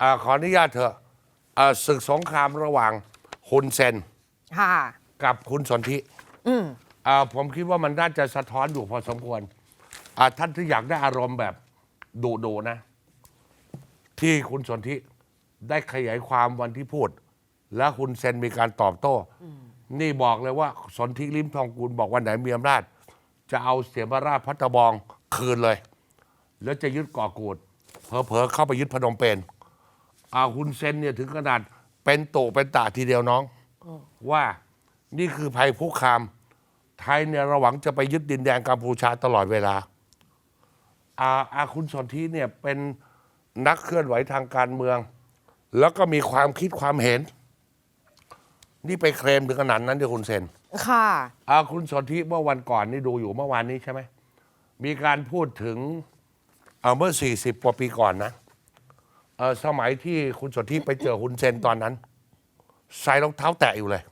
อาขออนุญาตเถอะอ่าศึกสงครามระหว่างฮุนเซนค่ะ กับคุณสนธิอืม อ่าผมคิดว่ามันน่าจะสะท้อนอยู่พอสมควรอ่าท่านที่อยากได้อารมณ์แบบดุดูนะ ที่คุณสนธิได้ขยายความวันที่พูด แล้วคุณเซนมีการตอบโต้ นี่บอกเลยว่าสนธิลิมทองกุลบอกวันไหนมีอำนาจ จะเอาเสียมราชพัตตบองคืนเลย แล้วจะยึดเกาะกูดเผลอๆเข้าไปยึดพนมเปญ อาคุณเซนเนี่ยถึงขนาดเป็นโตเป็นตาทีเดียวน้องว่านี่คือภัยคุกคาม ไทยเนี่ยระหวังจะไปยึดดินแดนกัมพูชาตลอดเวลา อาอาคุณสนธิเนี่ยเป็นนักเคลื่อนไหวทางการเมือง แล้วก็มีความคิดความเห็น นี่ไปเคลมถึงขนาดนั้นเดียวคุณเซนค่ะอาคุณสนธิเมื่อวันก่อนนี่ดูอยู่เมื่อวานนี้ใช่ไหมมีการพูดถึงเอ่อเมื่อ 40กว่าปีก่อนนะ เอ่อสมัยที่คุณสนธิไปเจอคุณเซนตอนนั้น ใส่รองเท้าแตะอยู่เลย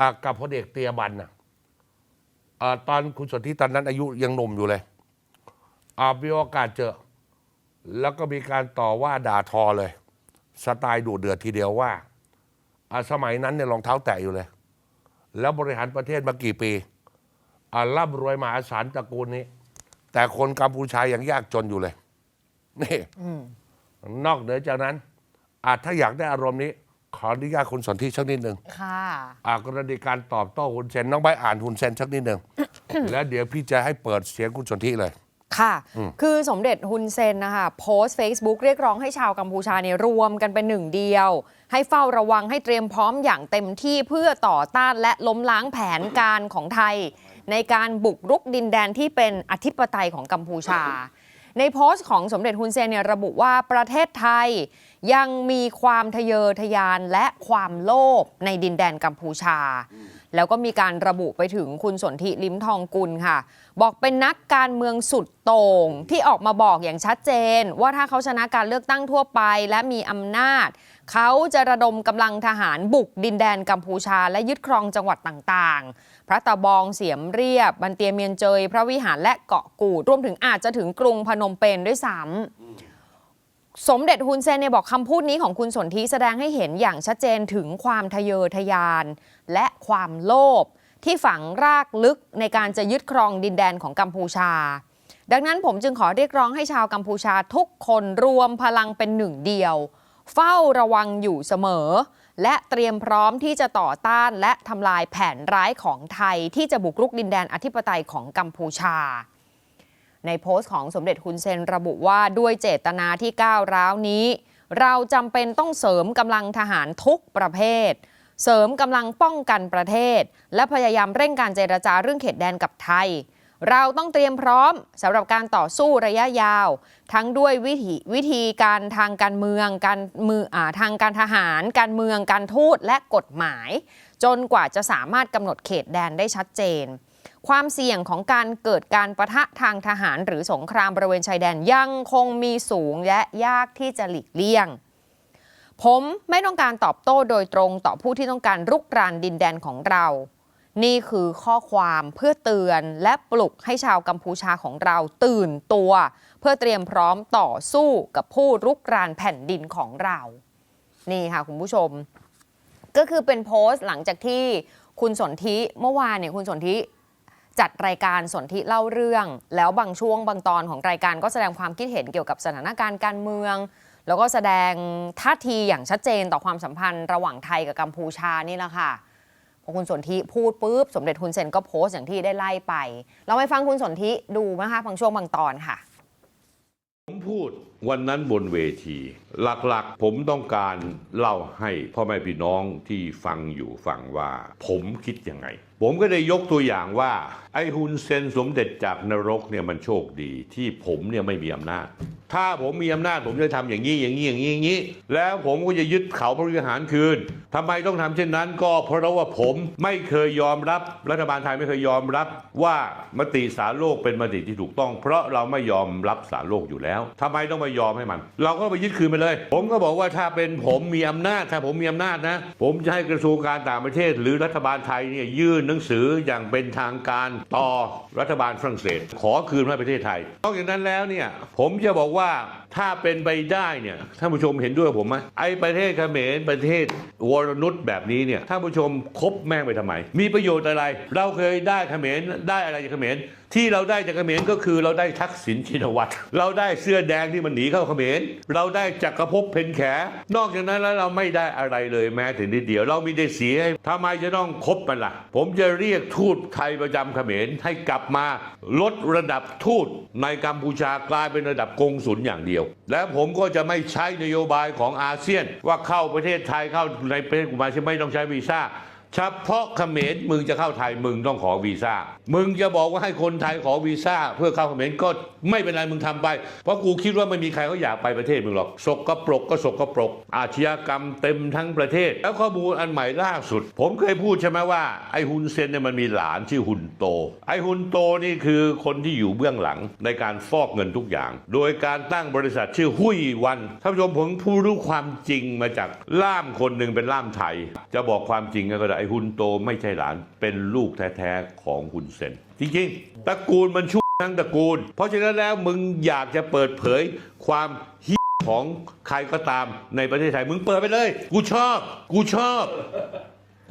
อะกับพลเอกเตียบันนะอะตอนคุณสนธิตอนนั้นอายุยังหนุ่มอยู่เลยอะมีโอกาสเจอ แล้วก็มีการต่อว่าด่าทอเลย สไตล์ดุเดือดทีเดียวว่าอะสมัยนั้นเนี่ยรองเท้าแตะอยู่เลย แล้วบริหารประเทศมากี่ปีอ่าร่ำรวยมหาศาลตระกูลนี้ แต่คนกัมพูชายังยากจนอยู่เลยนี่ นอกเหนือจากนั้น อาถ้าอยากได้อารมณ์นี้ ขออนุญาตคุณสนธิสักนิดหนึ่งค่ะอ่ากรณีการตอบโต้คุณเซนน้องใบอ่านคุณเซนสักนิดหนึ่งแล้วเดี๋ยวพี่จะให้เปิดเสียงคุณสนธิเลย ค่ะ คือสมเด็จฮุนเซนนะคะโพสต์ Facebook เรียกร้องให้ชาวกัมพูชาเนี่ยรวมกันเป็นหนึ่งเดียว ให้เฝ้าระวังให้เตรียมพร้อมอย่างเต็มที่เพื่อต่อต้านและล้มล้างแผนการของไทย ในการบุกรุกดินแดนที่เป็นอธิปไตยของกัมพูชา ในโพสต์ของสมเด็จฮุนเซนเนี่ยระบุว่าประเทศไทยยังมีความทะเยอทะยานและความโลภในดินแดนกัมพูชา แล้วก็มีการระบุไปถึงคุณสนธิลิ้มทองกุลค่ะ บอกเป็นนักการเมืองสุดโต่งที่ออกมาบอกอย่างชัดเจน ว่าถ้าเขาชนะการเลือกตั้งทั่วไปและมีอำนาจ เขาจะระดมกำลังทหารบุกดินแดนกัมพูชา และยึดครองจังหวัดต่างๆ พระตะบองเสียมเรียบ บันเตียเมียนเจย พระวิหารและเกาะกูด รวมถึงอาจจะถึงกรุงพนมเปญด้วยซ้ำสมเด็จฮุนเซนเนี่ยบอกคำพูดนี้ของคุณสนธิแสดงให้เห็นอย่างชัดเจนถึงความทะเยอทะยาน และความโลภที่ฝังรากลึกในการจะยึดครองดินแดนของกัมพูชา ดังนั้นผมจึงขอเรียกร้องให้ชาวกัมพูชาทุกคนรวมพลังเป็นหนึ่งเดียว เฝ้าระวังอยู่เสมอ และเตรียมพร้อมที่จะต่อต้านและทำลายแผนร้ายของไทยที่จะบุกรุกดินแดนอธิปไตยของกัมพูชา ในโพสต์ของสมเด็จฮุนเซนระบุว่าด้วยเจตนาที่ก้าวร้าวนี้ เราจำเป็นต้องเสริมกำลังทหารทุกประเภท เสริมกำลังป้องกันประเทศ และพยายามเร่งการเจรจาเรื่องเขตแดนกับไทย เราต้องเตรียมพร้อมสำหรับการต่อสู้ระยะยาว ทั้งด้วยวิธีวิธีการทางการเมืองการมืออทางการทหาร การเมืองการทูตและกฎหมาย จนกว่าจะสามารถกำหนดเขตแดนได้ชัดเจน ความเสี่ยงของการเกิดการประทะทางทหารหรือสงครามบริเวณชายแดนยังคงมีสูงและยากที่จะหลีกเลี่ยงผมไม่ต้องการตอบโต้โดยตรงต่อผู้ที่ต้องการรุกรานดินแดนของเรา นี่คือข้อความเพื่อเตือนและปลุกให้ชาวกัมพูชาของเราตื่นตัว เพื่อเตรียมพร้อมต่อสู้กับผู้รุกรานแผ่นดินของเรา นี่ค่ะคุณผู้ชม ก็คือเป็นโพสต์หลังจากที่คุณสนธิเมื่อวานเนี่ยคุณสนธิจัดรายการสนธิเล่าเรื่อง แล้วบางช่วงบางตอนของรายการก็แสดงความคิดเห็นเกี่ยวกับสถานการณ์การเมือง แล้วก็แสดงท่าทีอย่างชัดเจนต่อความสัมพันธ์ระหว่างไทยกับกัมพูชานี่แหละค่ะ พอคุณสนธิพูดปุ๊บ สมเด็จฮุนเซนก็โพสต์อย่างที่ได้ไล่ไป เราไปฟังคุณสนธิดูนะคะบางช่วงบางตอนค่ะ ผมพูด วันนั้นบนเวที หลักๆ ผมต้องการเล่าให้พ่อแม่พี่น้องที่ฟังอยู่ฟังว่า ผมคิดยังไง ผมก็ได้ยกตัวอย่างว่า ไอ้ฮุนเซนสมเด็จจากนรกเนี่ยมันโชคดีที่ผมเนี่ยไม่มีอำนาจ ถ้าผมมีอำนาจผมจะทำอย่างนี้อย่างนี้อย่างนี้อย่างนี้ แล้วผมก็จะยึดเขาพระวิหารคืนทำไมต้องทำเช่นนั้น ก็เพราะว่าผมไม่เคยยอมรับ รัฐบาลไทยไม่เคยยอมรับว่ามติสารโลกเป็นมติที่ถูกต้อง เพราะเราไม่ยอมรับสารโลกอยู่แล้วทำไมต้องมายอมให้มัน เราก็ไปยึดคืนไปเลย ผมก็บอกว่าถ้าเป็นผมมีอำนาจถ้าผมมีอำนาจนะ ผมจะให้กระทรวงการต่างประเทศ หรือรัฐบาลไทยเนี่ยยื่นหนังสืออย่างเป็นทางการต่อรัฐบาลฝรั่งเศส ขอคืนให้ประเทศไทยนอกจากนั้นแล้วเนี่ยผมจะบอกว่าถ้าเป็นไปได้เนี่ยท่านผู้ชมเห็นด้วยผมไหมไอ้ประเทศเขมรประเทศวรนุษแบบนี้เนี่ยท่านผู้ชมคบแม่งไปทำไม มีประโยชน์อะไร เราเคยได้เขมรได้อะไรจากเขมรที่เราได้จากเขมรก็คือเราได้ทักษิณชินวัตรเราได้เสื้อแดงที่มันหนีเข้าเขมรเราได้จักรภพเพนแข นอกจากนั้นแล้วเราไม่ได้อะไรเลยแม้แต่นิดเดียว เรามีได้เสียทำไมจะต้องคบมันล่ะ ผมจะเรียกทูตไทยประจำเขมรให้กลับมาลดระดับทูตในกัมพูชากลายเป็นระดับกงสุลอย่างเดียว และผมก็จะไม่ใช้นโยบายของอาเซียน ว่าเข้าประเทศไทยเข้าในประเทศกุมาเซียนไม่ต้องใช้วีซ่าเฉพาะเขมรมึงจะเข้าไทยมึงต้องขอวีซ่า มึงจะบอกว่าให้คนไทยขอวีซ่าเพื่อเข้าเขมรก็ไม่เป็นไรมึงทำไป เพราะกูคิดว่าไม่มีใครเขาอยากไปประเทศมึงหรอกสกปรกก็สกปรก อาชญากรรมเต็มทั้งประเทศ แล้วข้อมูลอันใหม่ล่าสุด ผมเคยพูดใช่ไหมว่าไอ้ฮุนเซนเนี่ยมันมีหลานชื่อฮุนโต ไอ้ฮุนโตนี่คือคนที่อยู่เบื้องหลังในการฟอกเงินทุกอย่าง โดยการตั้งบริษัทชื่อหุยวันท่านผู้ชมผมผู้รู้ความจริงมาจากล่ามคนหนึ่งเป็นล่ามไทย จะบอกความจริงก็ได้ไอ้ฮุนโตไม่ใช่หลานเป็นลูกแท้ๆของฮุนเซนจริงๆตระกูลมันชั่วทั้งตระกูล เพราะฉะนั้นแล้วมึงอยากจะเปิดเผยความฮีของใครก็ตามในประเทศไทยมึงเปิดไปเลย กูชอบ กูชอบ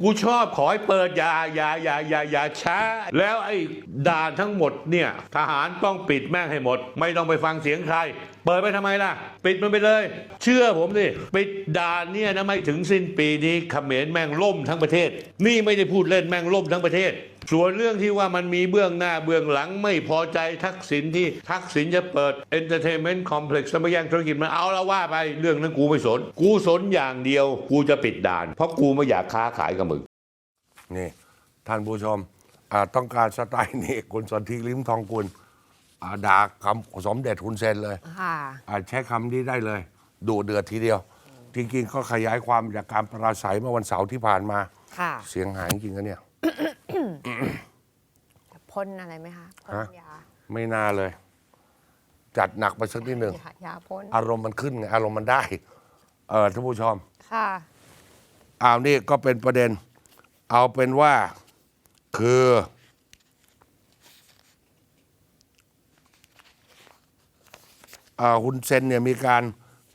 กูชอบขอให้เปิดอย่าอย่าอย่าอย่าอย่าช้า แล้วไอ้ด่านทั้งหมดเนี่ย ทหารต้องปิดแม่งให้หมด ไม่ต้องไปฟังเสียงใคร เปิดไปทำไมล่ะ ปิดมันไปเลย เชื่อผมดิปิดด่านเนี่ยนะไม่ถึงสิ้นปีนี้เขมรแม่งล่มทั้งประเทศ นี่ไม่ได้พูดเล่นแม่งล่มทั้งประเทศ ส่วนเรื่องที่ว่ามันมีเบื้องหน้าเบื้องหลังไม่พอใจทักษิณที่ทักษิณจะเปิด Entertainment Complex แล้วมาแย่งธุรกิจมันเอาละว่าไปเรื่องนั้นกูไม่สน กูสนอย่างเดียว กูจะปิดด่าน เพราะกูไม่อยากค้าขายกับมึงนี่ ท่านผู้ชมอ่าต้องการสไตล์นี้คุณสนธิลิ้มทองกุลอ่าด่าคำสมเด็จคุณเซนเลยค่ะอ่าใช้คำนี้ได้เลยดูเดือดทีเดียว จริงๆก็ขยายความจากการปราศัยเมื่อวันเสาร์ที่ผ่านมาค่ะเสียงหายจริงๆนะเนี่ย พ่นอะไรไหมคะพ่นฮะ ยาไม่น่าเลย จัดหนักไปสักนิดหนึ่ง ยายาพ่นอารมณ์มันขึ้นไงอารมณ์มันได้ เออท่านผู้ชม ค่ะอ้าวนี่ก็เป็นประเด็น เอาเป็นว่าคือ อ่าฮุนเซนเนี่ยมีการ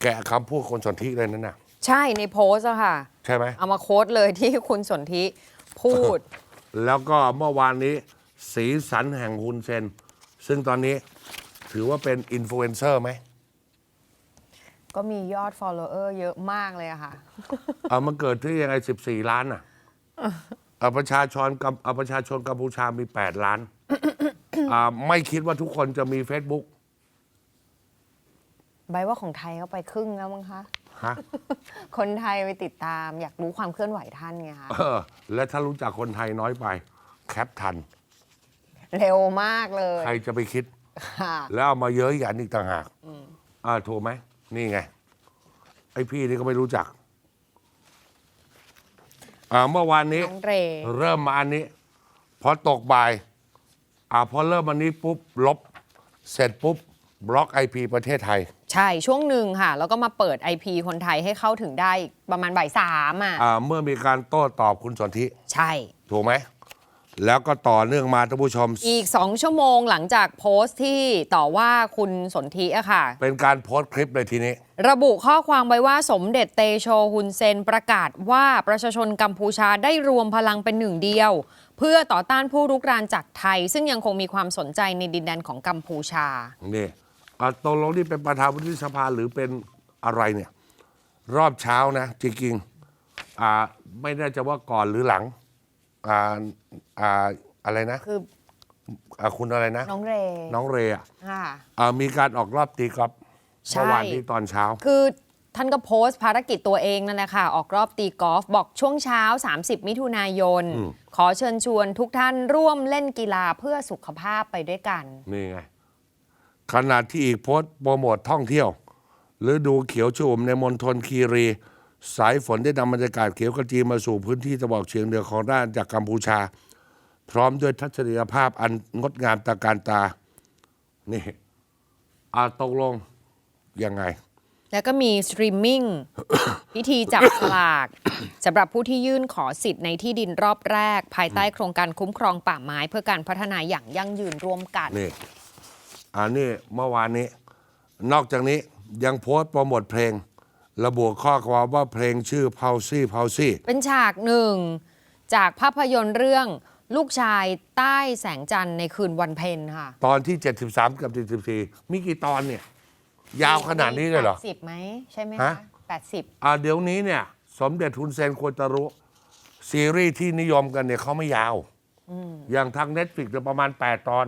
แกะคำพูดคนสนธิเลยนั่นน่ะ ใช่ในโพสต์อะค่ะ ใช่ไหม เอามาโค้ดเลยที่คุณสนธิพูด แล้วก็เมื่อวานนี้สีสันแห่งฮุนเซน ซึ่งตอนนี้ถือว่าเป็นอินฟลูเอนเซอร์ไหมก็มียอด follower เยอะมากเลยอะค่ะ เอามันเกิดที่ยังไง 14 ล้านอะเอาประชาชนกับเอาประชาชนกัมพูชามี 8 ล้าน อ่าไม่คิดว่าทุกคนจะมี Facebook ใบว่าของไทยก็ไปครึ่งแล้วมั้งคะ ฮะ คนไทยไปติดตามอยากรู้ความเคลื่อนไหวท่านไงคะเออ และถ้ารู้จักคนไทยน้อยไป แคปทัน เร็วมากเลยใครจะไปคิด ค่ะ แล้วเอามาเยอะหยันอีกต่างหากอ่าถูกไหม นี่ไง ไอ้พี่นี่ก็ไม่รู้จัก อ่าเมื่อวานนี้ น้องเรเริ่มมาอันนี้ พอตกบ่าย อ่าพอเริ่มอันนี้ปุ๊บ ลบ เสร็จปุ๊บบล็อกไอพีประเทศไทย ใช่ช่วงหนึ่งค่ะ แล้วก็มาเปิด IP คนไทยให้เข้าถึงได้ประมาณบ่ายสามอะอ่าเมื่อมีการโต้ตอบคุณสนธิใช่ ถูกไหม แล้วก็ต่อเนื่องมาท่านผู้ชม อีก 2 ชั่วโมงหลังจากโพสต์ที่ต่อว่าคุณสนธิอะค่ะ เป็นการโพสต์คลิปเลยทีนี้ ระบุข้อความไว้ว่าสมเด็จเตโชฮุนเซนประกาศว่าประชาชนกัมพูชาได้รวมพลังเป็นหนึ่งเดียว เพื่อต่อต้านผู้รุกรานจากไทย ซึ่งยังคงมีความสนใจในดินแดนของกัมพูชานี่อ่า ตกลงนี่เป็นประธานวุฒิสภาหรือเป็นอะไรเนี่ย รอบเช้านะจริงๆอ่าไม่แน่ใจว่าก่อนหรือหลังอ่าอ่าอะไรนะ คืออ่าคุณอะไรนะ น้องเรน้องเรย์อะค่ะ อ่ามีการออกรอบตีกอล์ฟใช่ เมื่อวานนี้ตอนเช้า คือท่านก็โพสต์ภารกิจตัวเองนั่นแหละค่ะ ออกรอบตีกอล์ฟบอกช่วงเช้า 30 มิถุนายนอืมขอเชิญชวนทุกท่านร่วมเล่นกีฬาเพื่อสุขภาพไปด้วยกัน นี่ไง ขณะที่อีกโพสต์โปรโมทท่องเที่ยวฤดูเขียวชุ่มในมณฑลคีรี สายฝนได้นำบรรยากาศเขียวขจีมาสู่พื้นที่ตะวันออกเฉียงเหนือของด้านจากกัมพูชา พร้อมด้วยทัศนียภาพอันงดงามตระการตา นี่อาตกลงยังไง แล้วก็มีสตรีมมิ่ง พิธีจับสลากสำหรับผู้ที่ยื่นขอสิทธิ์ในที่ดินรอบแรก ภายใต้โครงการคุ้มครองป่าไม้เพื่อการพัฒนาอย่างยั่งยืนร่วมกันนี่ อันนี้เมื่อวานนี้ นอกจากนี้ยังโพสต์โปรโมทเพลง ระบุข้อความว่าเพลงชื่อ p a u s y p a u s y เป็นฉากหนึ่ง จากภาพยนตร์เรื่องลูกชายใต้แสงจันทร์ในคืนวันเพ็ญค่ะ ตอนที่ 73 กับ 74 มีกี่ตอนเนี่ย ยาวขนาดนี้เลยเหรอแปดสิบไหมใช่ไหมฮะคะแปดสิบอ่าเดี๋ยวนี้เนี่ย สมเด็จทุนเซนควรจะรู้ซีรีส์ที่นิยมกันเนี่ยเขาไม่ยาว อย่างทางเน็ตฟลิกประมาณ 8 ตอน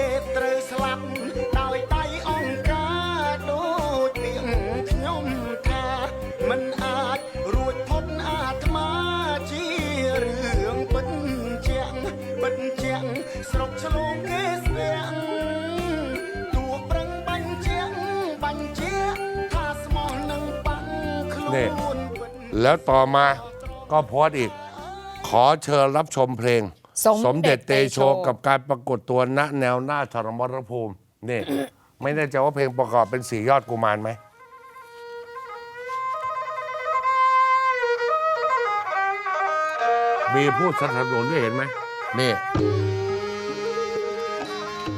แล้วต่อมาก็โพสต์อีก ขอเชิญรับชมเพลง สมเด็จเตโชเตโชกับการปรากฏตัวณแนวหน้าธรรมรภูมินี่ ไม่แน่ใจว่าเพลงประกอบเป็นสี่ยอดกุมารไหมมีผู้สนับสนุนด้วยเห็นไหมนี่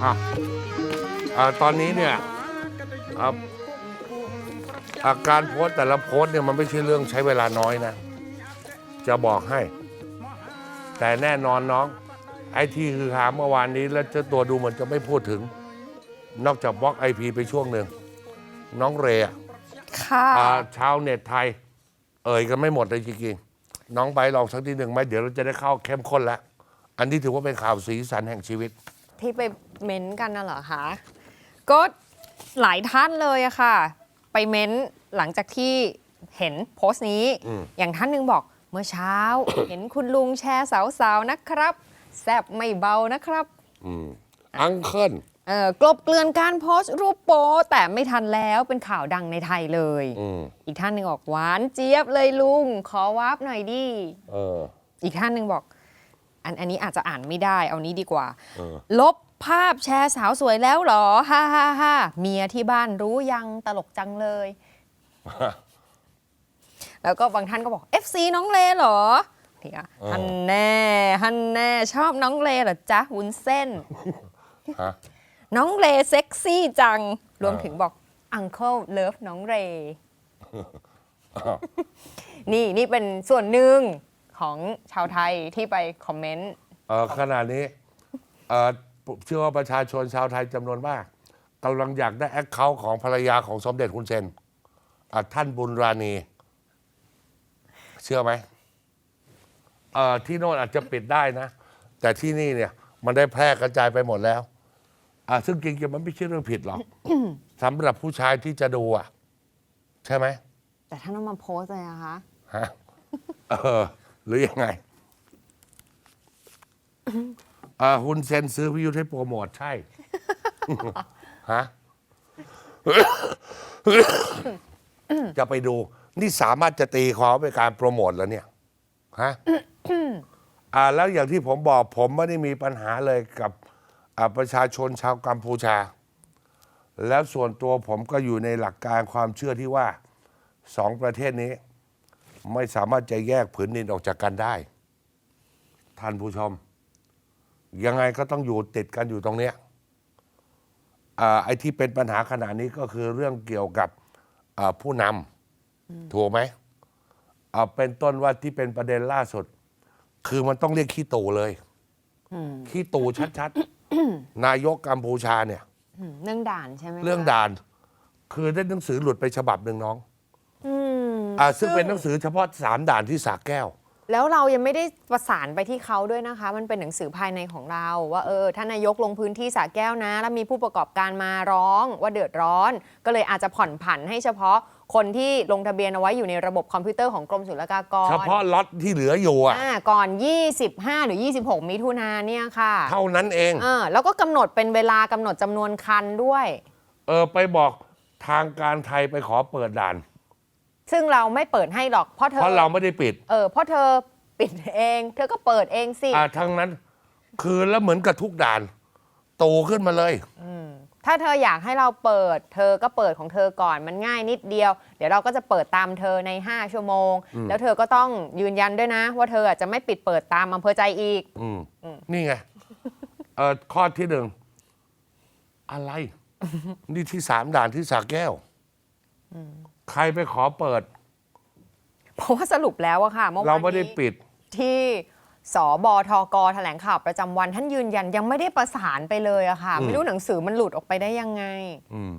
อะอะตอนนี้เนี่ย อะอาการโพสต์แต่ละโพสต์เนี่ยมันไม่ใช่เรื่องใช้เวลาน้อยนะ จะบอกให้ แต่แน่นอนน้อง ไอ้ที่คือหาเมื่อวานนี้แล้วเจ้าตัวดูเหมือนจะไม่พูดถึง นอกจากบล็อกไอพีไปช่วงหนึ่งน้องเรย์อะค่ะอ่าชาวเน็ตไทย เอ่ยกันไม่หมดเลยจริงๆน้องใบร์ทลองสักทีหนึ่งไหมเดี๋ยวเราจะได้เข้าเข้มข้นแล้ว อันนี้ถือว่าเป็นข่าวสีสันแห่งชีวิต ที่ไปเม้นต์กันน่ะเหรอคะก็หลายท่านเลยอะค่ะ ไปเม้นต์หลังจากที่เห็นโพสต์นี้ อืม อย่างท่านหนึงบอกเมื่อเช้า เห็นคุณลุงแชร์สาวๆนะครับ แซบไม่เบานะครับอืมอังเคิลเอ่อกลบเกลื่อนการโพสต์รูปโป๊แต่ไม่ทันแล้วเป็นข่าวดังในไทยเลย อืมอีกท่านหนึ่งบอกหวานเจี๊ยบเลยลุง ขอวาร์ปหน่อยดิ เออ อีกท่านหนึ่งบอก อันอันนี้อาจจะอ่านไม่ได้ เอานี้ดีกว่า เออ ลบ ภาพแชร์สาวสวยแล้วเหรอฮ่าฮ่าฮ่าเมียที่บ้านรู้ยังตลกจังเลย แล้วก็บางท่านก็บอก FC น้องเลเหรอเนี่ยฮันแน่ฮันแน่ชอบน้องเลเหรอจ๊ะวุ้นเส้น ฮะน้องเลเซ็กซี่จัง รวมถึงบอก Uncle Love น้องเรนี่นี่เป็นส่วนหนึ่งของชาวไทยที่ไปคอมเมนต์ เออขณะนี้เออ เชื่อว่าประชาชนชาวไทยจำนวนมากกำลังอยากได้แอคเคาท์ของภรรยาของสมเด็จคุณเซนอะท่านบุญราณี เชื่อไหมเออที่โน่นอาจจะปิดได้นะ แต่ที่นี่เนี่ย มันได้แพร่กระจายไปหมดแล้วอะซึ่งจริงๆมันไม่ใช่เรื่องผิดหรอกสำหรับผู้ชายที่จะดูอะ ใช่ไหม แต่ท่านเอามาโพสต์เลยอะคะฮะเออหรือยังไงเออ ฮุนเซนซื้อพิยุทธ์ให้โปรโมทใช่ ฮะ จะไปดู นี่สามารถจะตีความเป็นการโปรโมทแล้วเนี่ย ฮะ อ่า แล้วอย่างที่ผมบอก ผมไม่ได้มีปัญหาเลยกับอ่าประชาชนชาวกัมพูชา แล้วส่วนตัวผมก็อยู่ในหลักการความเชื่อที่ว่าสองประเทศนี้ ไม่สามารถจะแยกผืนดินออกจากกันได้ ท่านผู้ชม ยังไงก็ต้องอยู่ติดกันอยู่ตรงเนี้ยอ่าไอ้ที่เป็นปัญหาขณะนี้ก็คือเรื่องเกี่ยวกับอ่าผู้นำถูกไหมอ่าเป็นต้นว่าที่เป็นประเด็นล่าสุด คือมันต้องเรียกขี้ตู่เลยขี้ตู่ชัดๆ นายกกัมพูชาเนี่ยอืมเรื่องด่านใช่ไหมคะเรื่องด่าน คือได้หนังสือหลุดไปฉบับหนึ่งน้องอืมอ่าซึ่งเป็นหนังสือเฉพาะสามด่านที่สาแก้ว แล้วเรายังไม่ได้ประสานไปที่เขาด้วยนะคะ มันเป็นหนังสือภายในของเรา ว่าเออท่านนายกลงพื้นที่สระแก้วนะ แล้วมีผู้ประกอบการมาร้องว่าเดือดร้อน ก็เลยอาจจะผ่อนผันให้เฉพาะคนที่ลงทะเบียนเอาไว้อยู่ในระบบคอมพิวเตอร์ของกรมศุลกากรเฉพาะล็อตที่เหลืออยู่อะอ่าก่อน 25 หรือ 26 มิถุนาเนี่ยค่ะ เท่านั้นเองเออแล้วก็กำหนดเป็นเวลากำหนดจำนวนคันด้วย เออไปบอกทางการไทยไปขอเปิดด่าน ซึ่งเราไม่เปิดให้หรอกเพราะเธอเพราะเราไม่ได้ปิด เออเพราะเธอปิดเอง เธอก็เปิดเองสิอ่าทั้งนั้น คือแล้วเหมือนกับทุกด่านโตขึ้นมาเลย ถ้าเธออยากให้เราเปิด เธอก็เปิดของเธอก่อนมันง่ายนิดเดียว เดี๋ยวเราก็จะเปิดตามเธอใน 5 ชั่วโมง แล้วเธอก็ต้องยืนยันด้วยนะ ว่าเธออาจจะไม่ปิดเปิดตามอำเภอใจอีก อืมนี่ไงเออข้อที่หนึ่งอะไร นี่ที่สามด่านที่สาแก้ว ใครไปขอเปิด เพราะว่าสรุปแล้วอะค่ะเมื่อวานเราไม่ได้นี้ปิด ที่สบทกแถลงข่าวประจำวันท่านยืนยันยังไม่ได้ประสานไปเลยอะค่ะ ไม่รู้หนังสือมันหลุดออกไปได้ยังไงอืม